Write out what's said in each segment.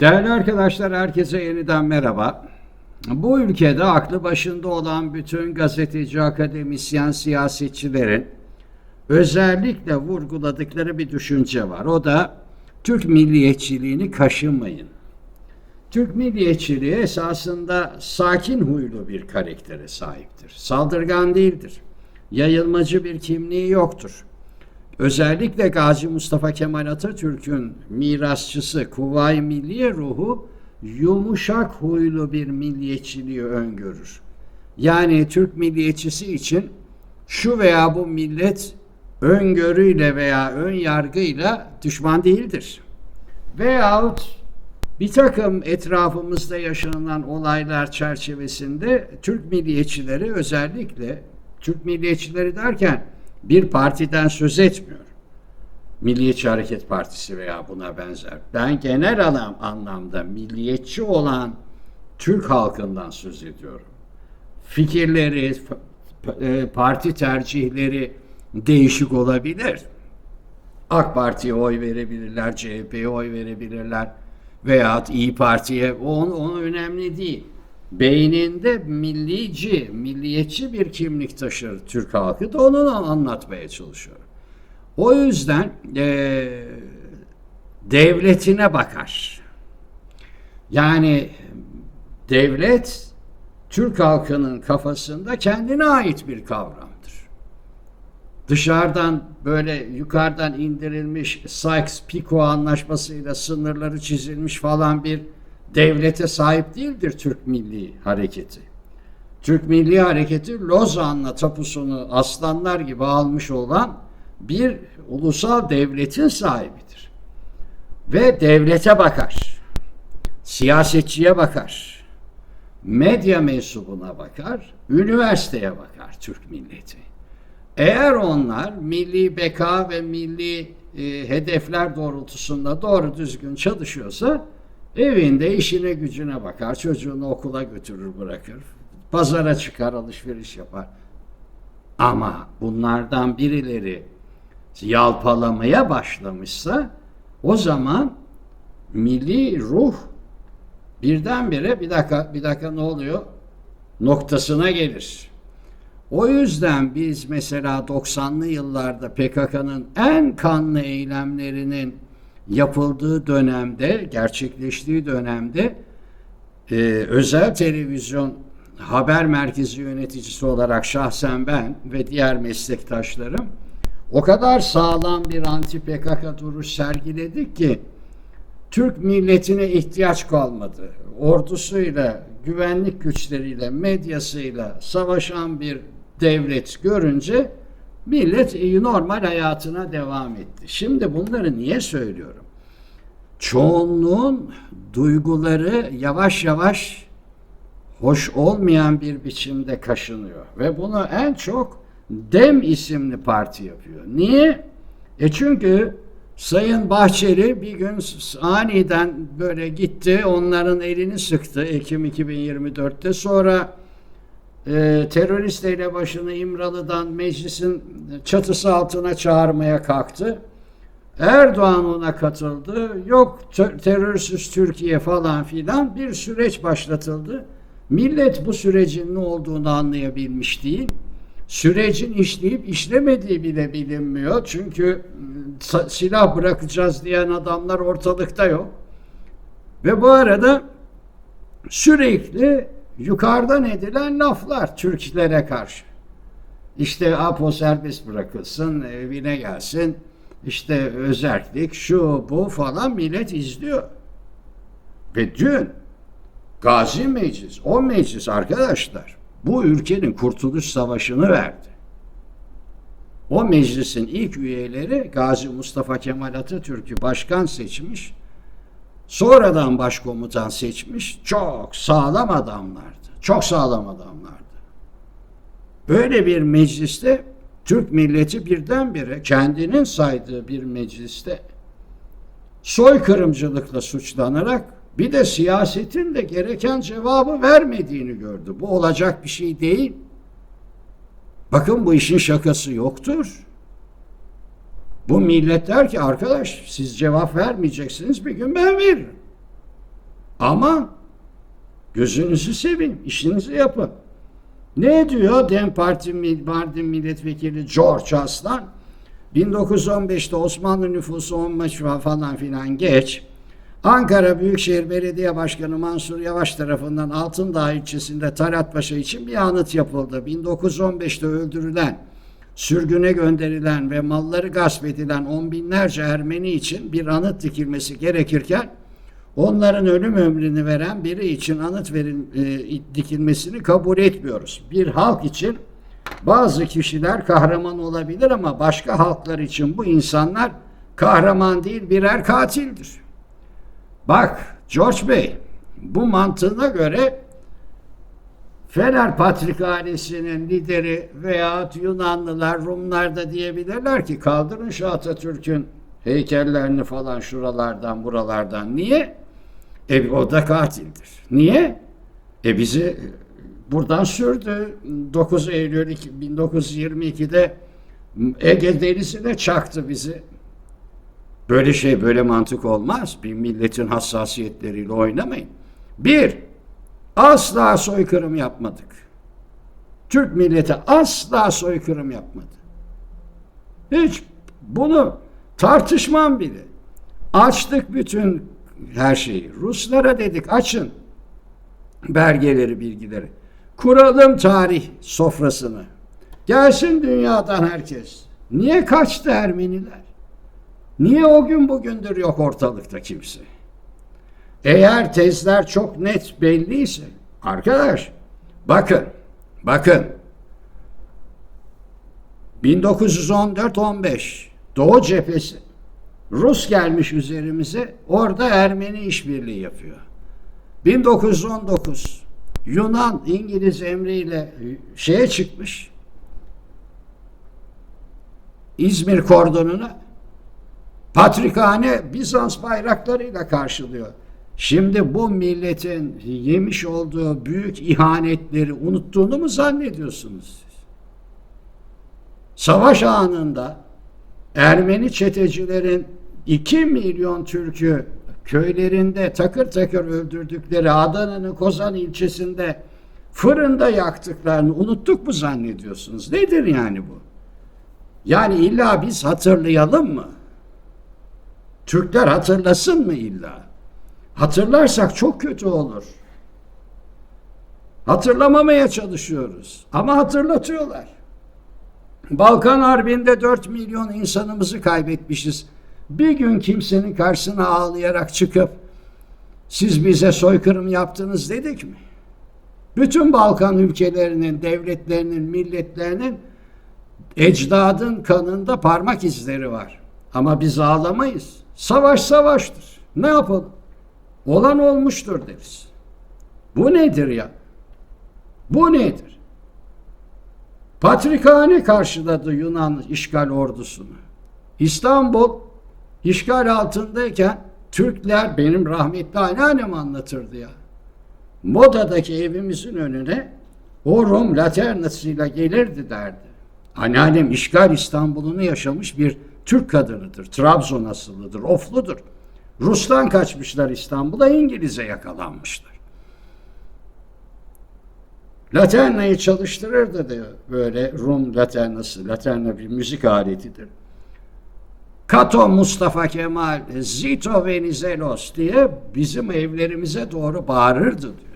Değerli arkadaşlar herkese yeniden merhaba. Bu ülkede aklı başında olan bütün gazeteci, akademisyen, siyasetçilerin özellikle vurguladıkları bir düşünce var. O da Türk milliyetçiliğini kaşımayın. Türk milliyetçiliği esasında sakin huylu bir karaktere sahiptir. Saldırgan değildir. Yayılmacı bir kimliği yoktur. Özellikle Gazi Mustafa Kemal Atatürk'ün mirasçısı Kuvayi Milliye ruhu yumuşak huylu bir milliyetçiliği öngörür. Yani Türk milliyetçisi için şu veya bu millet öngörüyle veya ön yargıyla düşman değildir. Veyahut bir takım etrafımızda yaşanılan olaylar çerçevesinde Türk milliyetçileri özellikle Türk milliyetçileri derken bir partiden söz etmiyor. Milliyetçi Hareket Partisi veya buna benzer. Ben genel anlam, anlamda milliyetçi olan Türk halkından söz ediyorum. Fikirleri, e, parti tercihleri değişik olabilir. AK Parti'ye oy verebilirler, CHP'ye oy verebilirler veyahut İyi Parti'ye o, o önemli değil. Beyninde millici, milliyetçi bir kimlik taşır Türk halkı da onu anlatmaya çalışıyor. O yüzden e, devletine bakar. Yani devlet Türk halkının kafasında kendine ait bir kavramdır. Dışarıdan böyle yukarıdan indirilmiş Sykes-Picot anlaşmasıyla sınırları çizilmiş falan bir devlete sahip değildir Türk Milli Hareketi. Türk Milli Hareketi Lozan'la tapusunu aslanlar gibi almış olan bir ulusal devletin sahibidir. Ve devlete bakar. Siyasetçiye bakar. Medya mensubuna bakar. Üniversiteye bakar Türk milleti. Eğer onlar milli beka ve milli e, hedefler doğrultusunda doğru düzgün çalışıyorsa evinde işine gücüne bakar, çocuğunu okula götürür bırakır, pazara çıkar alışveriş yapar. Ama bunlardan birileri yalpalamaya başlamışsa o zaman milli ruh birdenbire bir dakika bir dakika ne oluyor noktasına gelir. O yüzden biz mesela 90'lı yıllarda PKK'nın en kanlı eylemlerinin yapıldığı dönemde, gerçekleştiği dönemde e, özel televizyon haber merkezi yöneticisi olarak şahsen ben ve diğer meslektaşlarım o kadar sağlam bir anti PKK duruş sergiledik ki Türk milletine ihtiyaç kalmadı. Ordusuyla, güvenlik güçleriyle, medyasıyla savaşan bir devlet görünce millet normal hayatına devam etti. Şimdi bunları niye söylüyorum? Çoğunluğun duyguları yavaş yavaş hoş olmayan bir biçimde kaşınıyor ve bunu en çok Dem isimli parti yapıyor. Niye? E çünkü Sayın Bahçeli bir gün aniden böyle gitti, onların elini sıktı Ekim 2024'te. Sonra e, terörist başını İmralı'dan meclisin çatısı altına çağırmaya kalktı. Erdoğan ona katıldı. Yok terörsüz Türkiye falan filan bir süreç başlatıldı. Millet bu sürecin ne olduğunu anlayabilmiş değil. Sürecin işleyip işlemediği bile bilinmiyor. Çünkü silah bırakacağız diyen adamlar ortalıkta yok. Ve bu arada sürekli yukarıdan edilen laflar Türklere karşı. İşte APO serbest bırakılsın, evine gelsin, işte özerklik, şu bu falan millet izliyor. Ve dün Gazi Meclis, o meclis arkadaşlar bu ülkenin kurtuluş savaşını verdi. O meclisin ilk üyeleri Gazi Mustafa Kemal Atatürk'ü başkan seçmiş, sonradan başkomutan seçmiş çok sağlam adamlardı. Çok sağlam adamlardı. Böyle bir mecliste Türk milleti birdenbire kendinin saydığı bir mecliste soykırımcılıkla suçlanarak bir de siyasetin de gereken cevabı vermediğini gördü. Bu olacak bir şey değil. Bakın bu işin şakası yoktur. Bu millet der ki arkadaş siz cevap vermeyeceksiniz bir gün ben veririm. Ama gözünüzü seveyim, işinizi yapın. Ne diyor DEM Parti Mardin Milletvekili George Aslan? 1915'te Osmanlı nüfusu 15 falan filan geç. Ankara Büyükşehir Belediye Başkanı Mansur Yavaş tarafından Altındağ ilçesinde Talat Paşa için bir anıt yapıldı. 1915'te öldürülen, sürgüne gönderilen ve malları gasp edilen on binlerce Ermeni için bir anıt dikilmesi gerekirken onların ölüm ömrünü veren biri için anıt verin, e, dikilmesini kabul etmiyoruz. Bir halk için bazı kişiler kahraman olabilir ama başka halklar için bu insanlar kahraman değil birer katildir. Bak George Bey bu mantığına göre Fener Patrikhanesi'nin lideri veya Yunanlılar, Rumlar da diyebilirler ki kaldırın şu Atatürk'ün heykellerini falan şuralardan buralardan. Niye? E o da katildir. Niye? E bizi buradan sürdü. 9 Eylül 1922'de Ege Denizi'ne çaktı bizi. Böyle şey, böyle mantık olmaz. Bir milletin hassasiyetleriyle oynamayın. Bir, asla soykırım yapmadık. Türk milleti asla soykırım yapmadı. Hiç bunu tartışmam bile. Açtık bütün her şeyi. Ruslara dedik açın belgeleri, bilgileri. Kuralım tarih sofrasını. Gelsin dünyadan herkes. Niye kaçtı Ermeniler? Niye o gün bugündür yok ortalıkta kimse? Eğer tezler çok net belliyse arkadaş bakın bakın 1914-15 Doğu cephesi Rus gelmiş üzerimize orada Ermeni işbirliği yapıyor. 1919 Yunan İngiliz emriyle şeye çıkmış İzmir kordonuna Patrikhane Bizans bayraklarıyla karşılıyor. Şimdi bu milletin yemiş olduğu büyük ihanetleri unuttuğunu mu zannediyorsunuz siz? Savaş anında Ermeni çetecilerin 2 milyon Türk'ü köylerinde takır takır öldürdükleri Adana'nın Kozan ilçesinde fırında yaktıklarını unuttuk mu zannediyorsunuz? Nedir yani bu? Yani illa biz hatırlayalım mı? Türkler hatırlasın mı illa? Hatırlarsak çok kötü olur. Hatırlamamaya çalışıyoruz ama hatırlatıyorlar. Balkan Harbi'nde 4 milyon insanımızı kaybetmişiz. Bir gün kimsenin karşısına ağlayarak çıkıp siz bize soykırım yaptınız dedik mi? Bütün Balkan ülkelerinin, devletlerinin, milletlerinin ecdadın kanında parmak izleri var. Ama biz ağlamayız. Savaş savaştır. Ne yapalım? Olan olmuştur deriz. Bu nedir ya? Bu nedir? Patrikhane karşıladı Yunan işgal ordusunu. İstanbul işgal altındayken Türkler benim rahmetli anneannem anlatırdı ya. Moda'daki evimizin önüne o Rum laternasıyla gelirdi derdi. Anneannem işgal İstanbul'unu yaşamış bir Türk kadınıdır. Trabzon asıllıdır, ofludur. Rus'tan kaçmışlar İstanbul'a, İngiliz'e yakalanmışlar. Laternayı çalıştırırdı diyor böyle Rum laternası. Laterna bir müzik aletidir. Kato Mustafa Kemal, Zito Venizelos diye bizim evlerimize doğru bağırırdı diyor.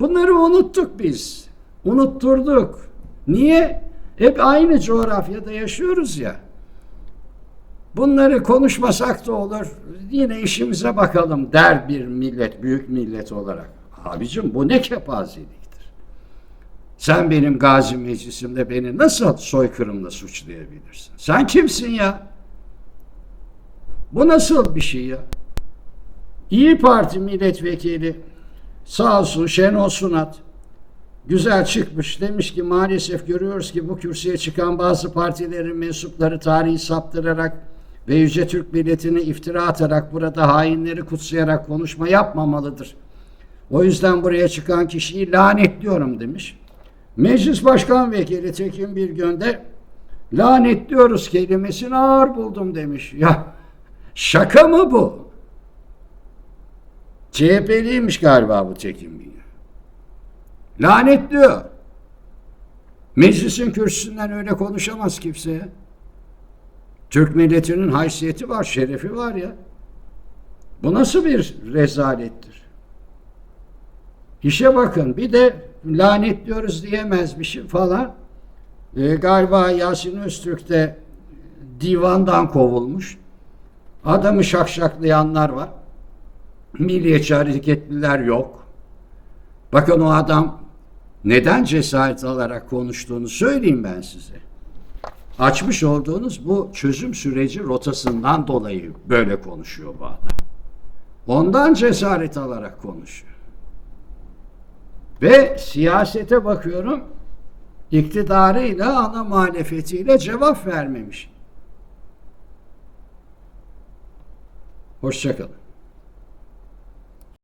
Bunları unuttuk biz. Unutturduk. Niye? Hep aynı coğrafyada yaşıyoruz ya. Bunları konuşmasak da olur. Yine işimize bakalım der bir millet, büyük millet olarak. Abicim bu ne kepazeliktir. Sen benim gazi meclisimde beni nasıl soykırımla suçlayabilirsin? Sen kimsin ya? Bu nasıl bir şey ya? İyi Parti milletvekili sağ olsun Şenol Sunat güzel çıkmış. Demiş ki maalesef görüyoruz ki bu kürsüye çıkan bazı partilerin mensupları tarihi saptırarak ve Yüce Türk milletini iftira atarak burada hainleri kutsayarak konuşma yapmamalıdır. O yüzden buraya çıkan kişiyi lanetliyorum demiş. Meclis Başkan Vekili Tekin bir günde lanetliyoruz kelimesini ağır buldum demiş. Ya şaka mı bu? CHP'liymiş galiba bu Tekin Bilge. Lanetliyor. Meclisin kürsüsünden öyle konuşamaz kimseye. Türk milletinin haysiyeti var, şerefi var ya. Bu nasıl bir rezalettir? İşe bakın bir de lanetliyoruz diyemezmişim falan. Ee, galiba Yasin Öztürk de divandan kovulmuş. Adamı şakşaklayanlar var. Milliyetçi hareketliler yok. Bakın o adam neden cesaret alarak konuştuğunu söyleyeyim ben size. Açmış olduğunuz bu çözüm süreci rotasından dolayı böyle konuşuyor bu adam. Ondan cesaret alarak konuşuyor. Ve siyasete bakıyorum iktidarıyla ana muhalefetiyle cevap vermemiş. Hoşçakalın.